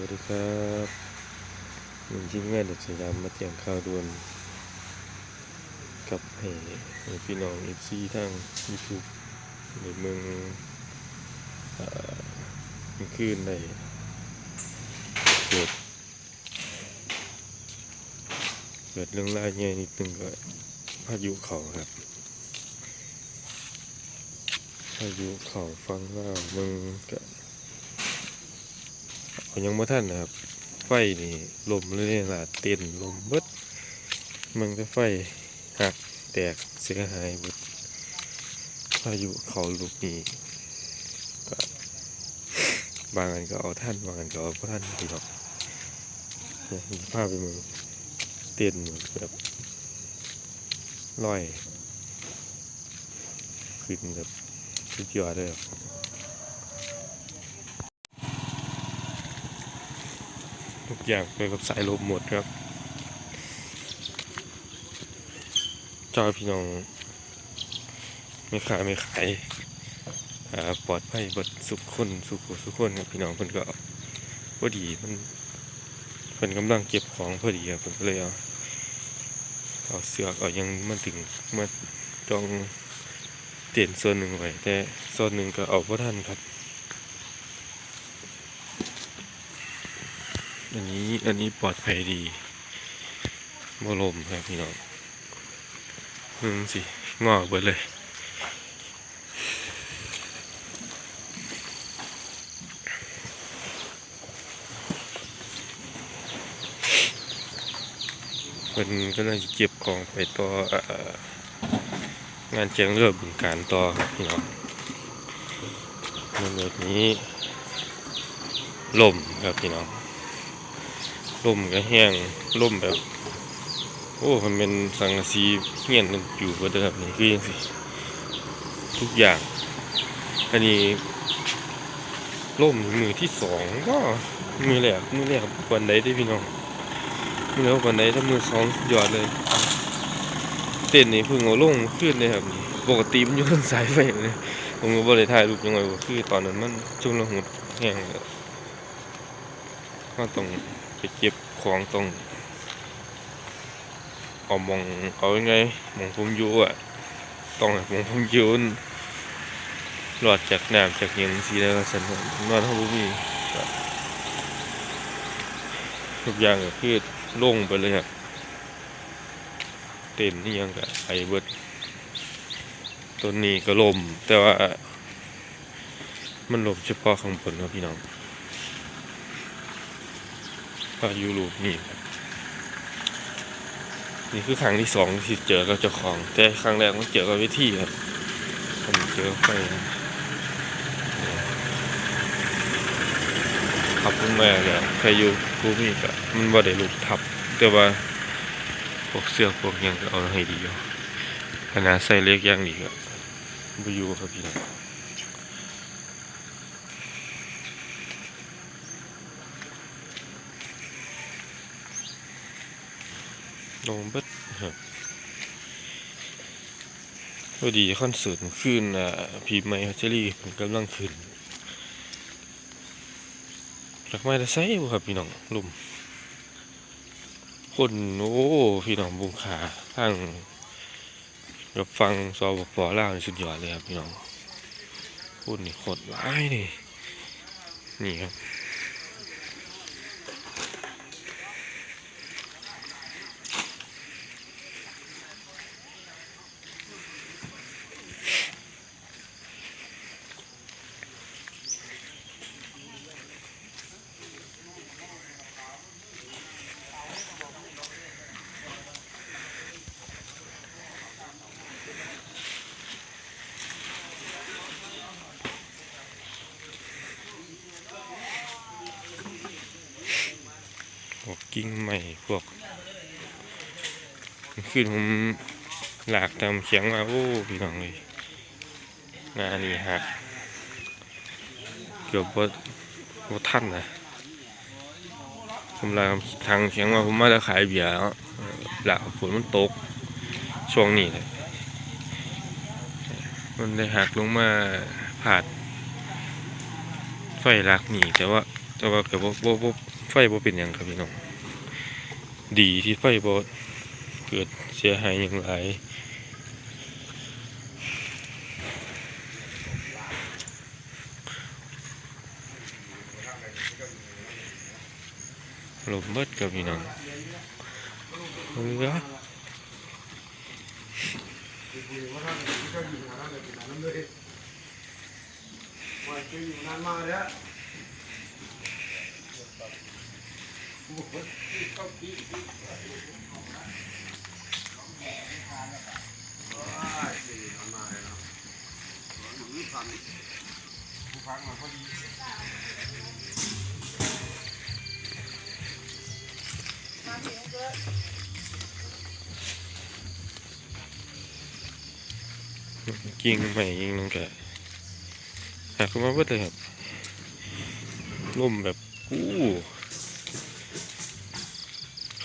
วัสดีครับหนึ่งชิ้นแม่เด็กสยามมาแจ้งข่าวด่วน กับให้ให้พี่น้องเอฟซีทางยูทูบในเมืองเอ่อเมื่อคืนในเกิดเกิดเรื่องราวใหญ่นิดนึงก็พายุเขาครับ พายุเขาฟังว่ามึงก็ เขายังบ่ทันนะครับ ไฟนี่ลมเลยล่ะเต้นลมเบิดมันก็ไฟหักแตกเสียหายเบิดพายุเขาลูกนี้ก็บางอันก็เอาท่านบางอันก็เอาบ่ท่านพี่น้องเนี่ยภาพไปมือเต้นเหมือนแบบลอยขึ้นแบบสุดยอดเลยครับ ทุกอย่างไปกับสายลมหมดครับจอยพี่น้องไม่ขายไม่ขายปลอดภัยบดสุขคนสุขสุขคนครับพี่น้องเพิ่นก็พอดีมันเพิ่นกำลังเก็บของพอดีครับเพิ่นก็เลยเอาเอาเสือกเอายังมาถึงมาจองเตียนส่วนหนึ่งไว้แต่ส่วนหนึ่งก็เอาพ่ทันครับ อันนี้อันนี้ปลอดภัยดีบ่ลมครับพี่น้องมึงสิงอกไปเลยเพิ่นก็น่าจะเก็บของไปต่องานแจงเรือบึงการต่อครับพี่น้องมันแบบนี้ลมครับพี่น้อง ล่มก็แห้งล่มแบบ โอ้มันเป็นสังกะสีเงียนกันอยู่ก็เดิมนี่คือยังสิทุกอย่าง อันนี้ล่มมือที่สองก็มือแรกมือแรกวันใดได้พี่น้องมือแล้ววันใดถ้ามือสองยอดเลย เต้นนี่เพิ่งเอาลงขึ้นเลยครับปกติมันอยู่ทางสายไฟเลยผมก็บ่ได้ถ่ายรูปยังไงว่าคือตอนนั้นมันจุงละหุดแห้งแล้วก็ต้อง ไปเก็บของตรงเอามองเอายังไงมองผมอยู่อะต้องให้มองผมอยู่นั่นหลอดจากน้ำจากหยังสีแล้วก็สันนนอนเท่าบุมีทุกอย่างก็คือลงไปเลยครับเต็นนี่ยังกับไอเบิดต้นนี้ก็ลมแต่ว่า มันลมเฉพาะข้างบนครับพี่น้อง พายุลูกนี่ครับนี่คือครั้งที่สองที่เจอกับเจ้าของ แต่ครั้งแรกมันเจอกับวิธีครับผมเจอไฟขับลงมาแล้วพายุภูมิก็มันบ่าได้ลูกทับ แต่ว่าพวกเสื้อพวกยังก็เอาให้ดีอยู่ขนาดใส่เล็กย่างนี้ก็บ่อยู่ครับพี่น้อง ลงเบิดครับพอดีคอนเสิร์ตขึ้นอะพีไมฮัชเจอรี่ผมกำลังขึ้นจากไม้ตะไซบ่ครับพี่น้องลุ่มคนโอ้พี่น้องบุงขาทางรับฟังสบปลาสุดยอดเลยครับพี่น้องคนนี่โคตรร้ายนี่นี่ครับ กิ่งใหม่พวกขึ้นผมหลากตามเขียงมาโอ้พี่น้องเลยงานนี้หักเกือบว่าว่าท่านนะผมลาทางเขียงมาผมมาจะขายเบียร์แล้วหลากฝนมันตกช่วงนี้เลยมันได้หักลงมาผาด ไฟลักหนีแต่ว่าแต่ว่าเก็บ่บ่บ่ไฟบ่เป็นยังครับพี่น้อง ดีที่ไฟบ่เกิดเสียหายอย่างไรลมเบิดกับพี่น้องเรือยิ ยิงใหม่ยิงลงแกหักขึ้นมาเบิดเลยครับล่มแบบกู้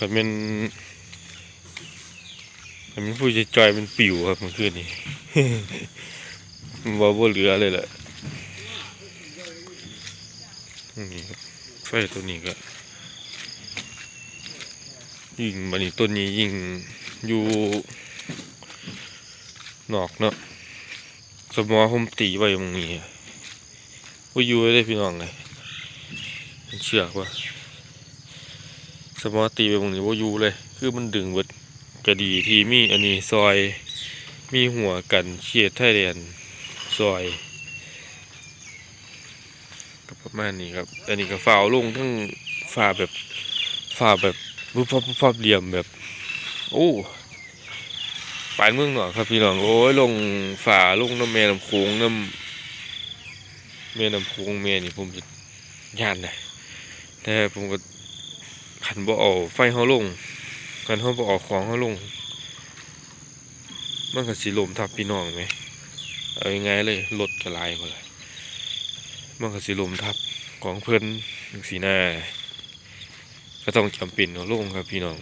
ขันเป็นขันเป็นผู้ใจจอยเป็นปิวครับเมื่อคืนนี้มันว่าบ่เหลือเลยแหละนี่ไฟตัวนี้ก็ยิงบันนี้ต้นนี้ยิงอยู่นอกเนาะสมอผมตีไว้ตรงนี้ว่าอยู่ได้พี่น้องเลยเชือกว่า สมอตีไปตรงนี้ว่ายูเลย คือมันดึงเบิดกระดีที่มีอันนี้ซอยมีหัวกันเชียดไทยแลนซอยก็ประมาณนี้ครับ อันนี้ก็ฝ่าวลงทั้งฝ่าแบบฝ่าแบบวุบพับวุบพับเหลี่ยมแบบโอ้ปานเมืองหน่อยครับพี่น้องโอ้ยลงฝ่าลงน้ำแม่น้ำโขงน้ำแม่น้ำโขงแม่นี่ผมจะย่านเลยแต่ผมก็ ขันบ่เอาไฟเขาลงขันเขาบ่เอาของเขาลง มันก็สิลมทับพี่น้องไหมเอายังไงเลยรถกระลายหมดเลยมันก็สิลมทับของเพิ่อนสีหน้าก็ต้องจำเป็นเอาลงครับพี่น้อง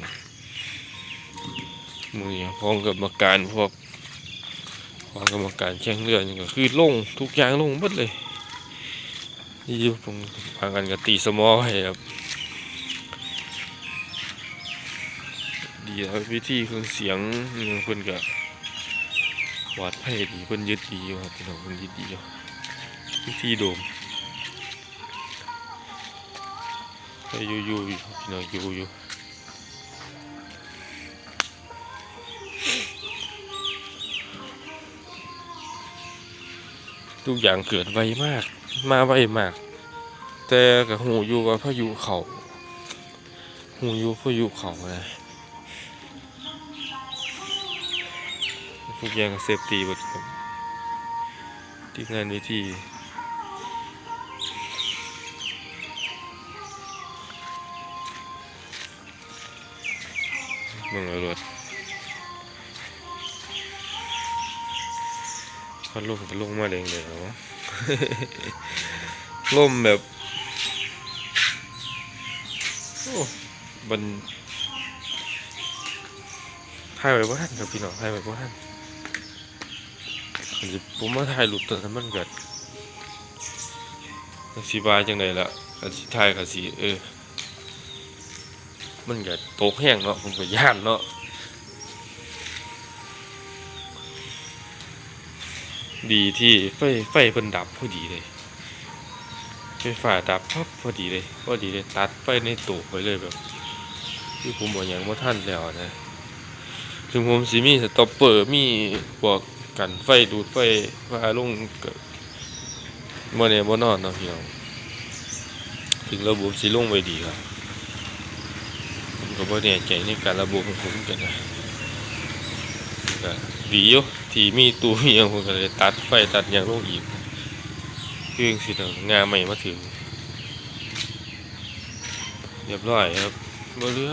มือพร้อมกับกรรมการพวกพร้อมกรรมการแข่งเรือนี่ก็คือลงทุกอย่างลงหมดเลยนี่อยู่งพากันกับตีสมอให้ครับ ดีแล้ววิธีเครื่องเสียงเพิ่นก็วัดไพ่ดีเพิ่นยึดดีอยู่ครับพี่น้องเพิ่นยึดดีอยู่วิธีโดมไปอยู่อยู่อยู่พี่น้องอยู่อยู่ทุกอย่างเกิดไวมาก มาไวมาก แต่กับหูอยู่ว่าพายุเขาหูอยู่พายุเขานะ ทุกอย่างเซฟตี้หมดครับที่งานวิธีเมืองรถพัดลมก็ลงมาแดงเลยเนาะลมแบบ โอ้มันถ่ายไว้บ่ทันครับพี่น้องถ่ายไว้บ่ทันคัน สิผมมาถ่ายรูปตอนนั้นมันเกิดสิบายจังไดล่ะคันสิถ่ายก็สิเออ มันก็ตกแห้งเนาะผมก็ย่านเนาะดีที่ไฟไฟเพิ่นดับพอดีเลยไฟฟ้าดับพับพอดีเลยพอดีเลยตัดไฟในตู้ไปเลยแบบที่ผมบอกอย่างว่าท่านแล้วนะถึงผมสิมีสต็อปเปอร์มีพวก กันไฟดูดไฟฟ้าลงก็บ่แน่บ่นอนเนาะพี่น้องถึงระบบสิลงไว้ดีครับผมก็บ่แน่ใจในการระบบของผมเหมือนกันนะก็ดีอยู่ที่มีตู้มีหยังผมก็เลยตัดไฟตัดหยังลงอีกเครื่องสิเนาะงานใหม่มาถึงเรียบร้อยครับบ่เหลือ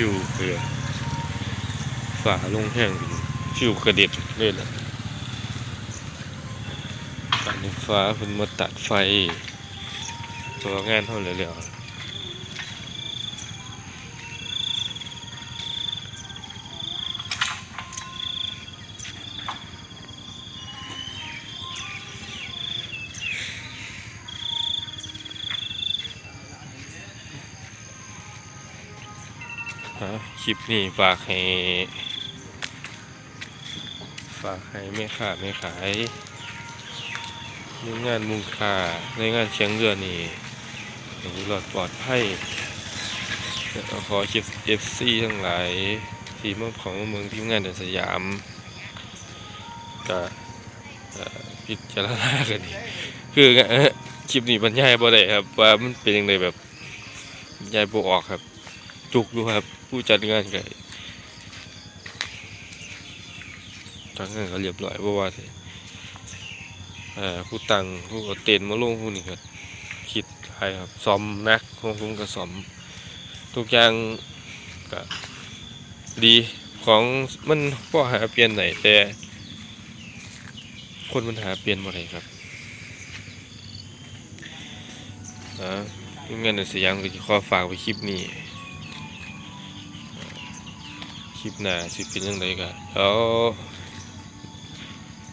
ชิวเรือฝาลงแห้งชิวกระเด็ดเลยนะการไฟฟ้าเพิ่นมาตัดไฟตัวงานเท่าไรแล้ว ลิปนี้ฝากให้ ฝากให้แม่ค้าแม่ขายในงานมุงค่าในงานเชียงเรือนี่อย่างนี้รอดปลอดภัยขอคลิปเอฟซีทั้งหลาย ทีมของเมืองทีมงานเดินสยามก็เอ่อพิจารณากันดีคือเอ่อคลิปนี้บรรยายบ่ได้ครับ ว่ามันเป็นยังไงแบบบรรยายบ่ออกครับ จุกอยู่ครับ ผู้จัดงานก็ทางนั้นก็เรียบร้อยเพราะว่าอ่อผู้ตังผู้เอาเต็นมาลงผู้นี่ก็คิดหลายครับซ่อมนักของผมก็ซ่อมทุกอย่างก็ดีของมันพอหาเปลี่ยนไหนแต่ คนมันหาเปลี่ยนบ่ได้ครับอ่าทีมงานในสยามก็จะขอฝากไว้คลิปนี้ ลิปหน้าสิเป็นยังไงก็เดี๋ยว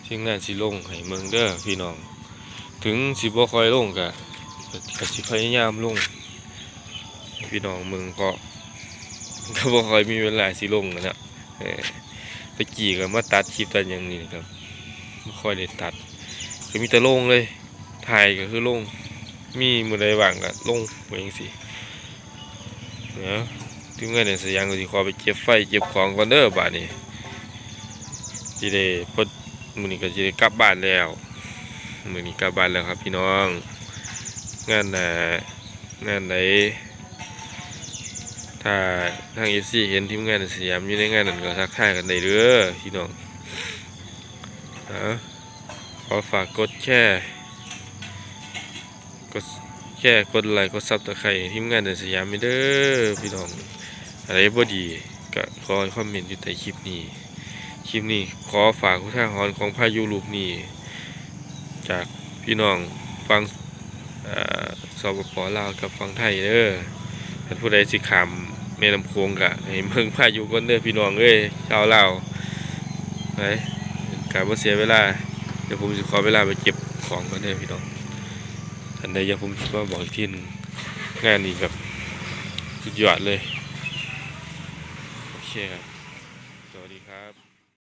ทีมงานสิลงให้เมืองเด้อพี่น้อง ถึงสิบ่ค่อยลงก็ก็สิพยายามลง พี่น้องเมืองก็ก็บ่ค่อยมีเวลาสิลงนะนะตะกี้ก็มาตัดคลิปตัดอย่างนี้นะครับบ่ค่อยได้ตัดก็มีแต่ลงเลยถ่ายก็คือลงมีมือใดว่างก็ลงไปจังซี่เนาะ ทีมงานในสยามก็สิขอไปเก็บไฟเก็บของก่อนเด้อบัดนี้สิได้พดมื้อนี้ก็จะได้กลับบ้านแล้วมื้อนี้กลับบ้านแล้วครับพี่น้อง งานน่ะงานไหนถ้าทาง FC เห็นทีมงานสยามอยู่ในงานนั้นก็ทักทายกันได้เด้อพี่น้องนะขอฝากกดแชร์กดแชร์กดไลค์กดซับตะไคร้ทีมงานสยามไปเด้อพี่น้อง อะไรบ่ดีก็ขอคอมเมนต์อยู่ใต้คลิปนี้ คลิปนี้ขอฝากผู้ท่าหอนของพายุลูกนี้ จากพี่น้องฟังเอ่อสปปลาวกับฟังไทยเด้อท่านผู้ใดสิขามแม่ลำโพงกะให้เมืองพายุก่อนเด้อพี่น้องเอ้ยชาวลาวไปการบ่เสียเวลา เดี๋ยวผมจะขอเวลาไปเก็บของก่อนเด้อพี่น้องท่านใดอยากผมจะมาบอกที่งงานนี้แบบสุดยอดเลย share